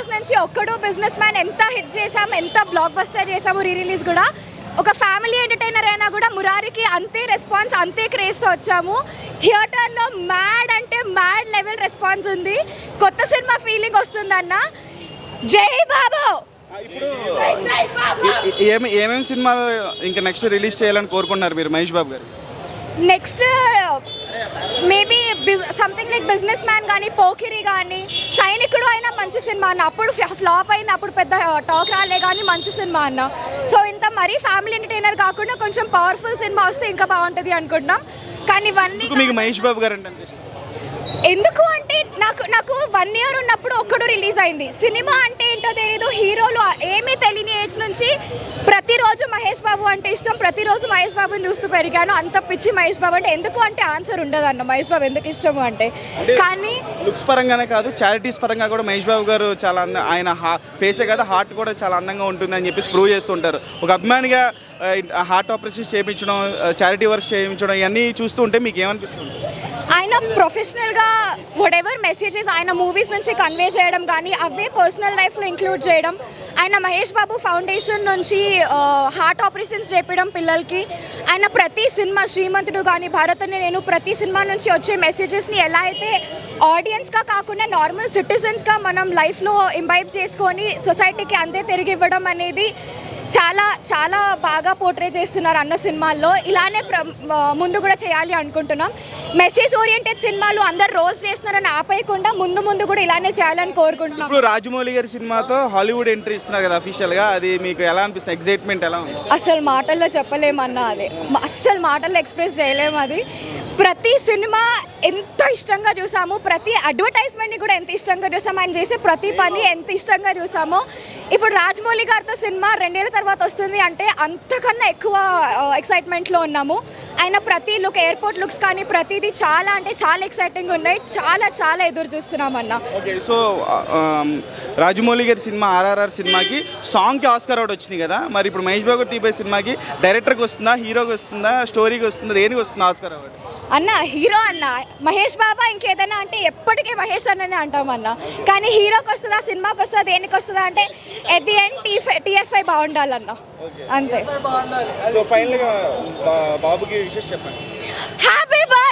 Years నుంచి ఒక్కడు business man ఎంత హిట్ చేసాము ఎంత బ్లాక్ బస్టర్ చేసాము రీ రిలీజ్ కూడా. ఒక ఫ్యామిలీ ఎంటర్టైనర్ అయినా కూడా మురారికి అంతే రెస్పాన్స్ అంతే క్రేజ్తో వచ్చాము. థియేటర్లో మ్యాడ్ అంటే మ్యాడ్ లెవెల్ రెస్పాన్స్ ఉంది. కొత్త సినిమా ఫీలింగ్ వస్తుందన్న. జై బాబు! జై జై బాబు! ఏమి ఏమేమి సినిమాలు ఇంకా నెక్స్ట్ రిలీజ్ చేయాలని కోరుకుంటున్నారు మీరు మహేష్ బాబు గారు? Next maybe something like businessman కానీ పోకిరి కానీ సైనికుడు అయినా మంచి సినిమా అన్న. అప్పుడు ఫ్లాప్ అయింది. అప్పుడు పెద్ద టాక్ రాలే కానీ మంచి సినిమా అన్న. సో ఇంత మరీ ఫ్యామిలీ ఎంటర్టైనర్ కాకుండా కొంచెం పవర్ఫుల్ సినిమా వస్తే ఇంకా బాగుంటుంది అనుకుంటున్నాం. కానీ ఇవన్నీ మీకు మహేష్ బాబు గారు అంటే ఎందుకు అంటే నాకు నాకు వన్ ఇయర్ ఉన్నప్పుడు ఒక్కడు రిలీజ్ అయింది. సినిమా అంటే ఏంటో తెలియదు హీరోలు ఏమీ తెలియని ఏజ్ నుంచి ప్రతిరోజు మహేష్ బాబు అంటే ఇష్టం. ప్రతిరోజు మహేష్ బాబుని చూస్తూ పెరిగాను. అంత పిచ్చి మహేష్ బాబు అంటే ఎందుకు అంటే ఆన్సర్ ఉండదు అన్న మహేష్ బాబు ఎందుకు ఇష్టము అంటే. కానీ లుక్స్ పరంగానే కాదు చారిటీస్ పరంగా కూడా మహేష్ బాబు గారు చాలా అంద ఆయన ఫేసే కాదు హార్ట్ కూడా చాలా అందంగా ఉంటుంది అని చెప్పేసి ప్రూవ్ చేస్తుంటారు. ఒక అభిమానిగా హార్ట్ ఆపరేషన్ చేయించడం చారిటీ వర్క్ చేయించడం ఇవన్నీ చూస్తూ ఉంటే మీకు ఏమనిపిస్తుంది? ఆయన ప్రొఫెషనల్గా వట్ ఎవర్ మెసేజెస్ ఆయన మూవీస్ నుంచి కన్వే చేయడం కానీ అవే పర్సనల్ లైఫ్లో ఇంక్లూడ్ చేయడం ఆయన మహేష్ బాబు ఫౌండేషన్ నుంచి హార్ట్ ఆపరేషన్స్ చేపడం పిల్లలకి ఆయన ప్రతి సినిమా శ్రీమంతుడు కానీ భారతని నేను ప్రతి సినిమా నుంచి వచ్చే మెసేజెస్ని ఎలా అయితే ఆడియన్స్గా కాకుండా నార్మల్ సిటిజన్స్గా మనం లైఫ్లో ఇంబైబ్ చేసుకొని సొసైటీకి అంతే తిరిగి ఇవ్వడం అనేది చాలా చాలా బాగా పోర్ట్రే చేస్తున్నారు అన్న సినిమాల్లో. ఇలానే ప్ర- ముందు కూడా చేయాలి అనుకుంటున్నాం. మెసేజ్ ఓరియంటెడ్ సినిమాలు అందరు రోజు చేస్తున్నారని ఆపేయకుండా ముందు ముందు కూడా ఇలానే చేయాలని కోరుకుంటున్నాం. ఇప్పుడు రాజమౌళి గారి సినిమాతో హాలీవుడ్ ఎంట్రీ ఇస్తున్నారు కదా అఫీషియల్గా అది మీకు ఎలా అనిపిస్తుంది? ఎగ్జైట్మెంట్ ఎలా ఉంది? అసలు మాటల్లో చెప్పలేమన్నా అది. అస్సలు మాటల్లో ఎక్స్ప్రెస్ చేయలేము అది. ప్రతి సినిమా ఎంత ఇష్టంగా చూసాము ప్రతి అడ్వర్టైజ్మెంట్ని కూడా ఎంత ఇష్టంగా చూసాము ఆయన చేసే ప్రతి పని ఎంత ఇష్టంగా చూసామో. ఇప్పుడు రాజమౌళి గారితో సినిమా రెండేళ్ళ తర్వాత వస్తుంది అంటే అంతకన్నా ఎక్కువ ఎక్సైట్మెంట్లో ఉన్నాము. ఆయన ప్రతి లుక్ ఎయిర్పోర్ట్ లుక్స్ కానీ ప్రతిదీ చాలా అంటే చాలా ఎక్సైటింగ్ ఉన్నాయి. చాలా చాలా ఎదురు చూస్తున్నామన్నా ఓకే సో రాజమౌళి గారి సినిమా ఆర్ఆర్ఆర్ సినిమాకి సాంగ్కి ఆస్కర్ అవార్డు వచ్చింది కదా. మరి ఇప్పుడు మహేష్ బాబు తీపే సినిమాకి డైరెక్టర్కి వస్తుందా హీరోకి వస్తుందా స్టోరీకి వస్తుందా దేనికి వస్తుందా ఆస్కర్ అవార్డు అన్న హీరో అన్న మహేష్ బాబా ఇంకేదైనా అంటే ఎప్పటికీ మహేష్ అన్ననే అంటాం అన్న. కానీ హీరోకి వస్తుందా సినిమాకి వస్తుందా దేనికి వస్తుందా అంటే at the end TFI TFI బాగుండాలన్న. అంతే. సో ఫైనల్గా బాబుకి విషెస్ చెప్పండి. Happy birthday